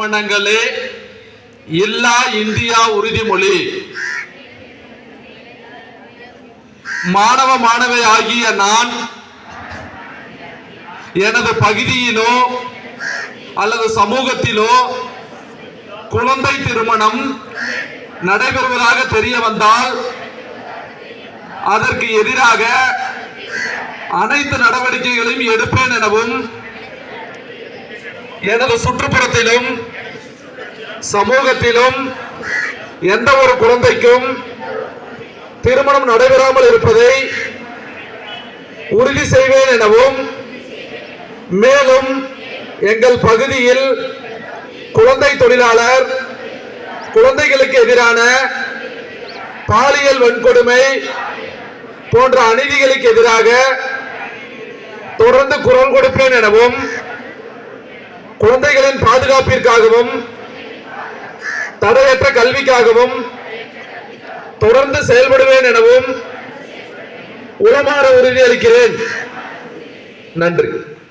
திருமணங்களே இல்லா இந்தியா உறுதிமொழி. மாணவ மாணவி ஆகிய நான் எனது பகுதியிலோ அல்லது சமூகத்திலோ குழந்தை திருமணம் நடைபெறுவதாக தெரிய வந்தால் அதற்கு எதிராக அனைத்து நடவடிக்கைகளையும் எடுப்பேன் எனவும் எனது சுற்றுப்புறத்திலும் சமூகத்திலும் எந்த ஒரு குழந்தைக்கும் திருமணம் நடைபெறாமல் இருப்பதை உறுதி செய்வேன் எனவும் மேலும் எங்கள் பகுதியில் குழந்தை தொழிலாளர் குழந்தைகளுக்கு எதிரான பாலியல் வன்கொடுமை போன்ற அநீதிகளுக்கு எதிராக தொடர்ந்து குரல் கொடுப்பேன் எனவும் குழந்தைகளின் பாதுகாப்பிற்காகவும் தடையற்ற கல்விக்காகவும் தொடர்ந்து செயல்படுவேன் எனவும் உளமாற உறுதியளிக்கிறேன். நன்றி.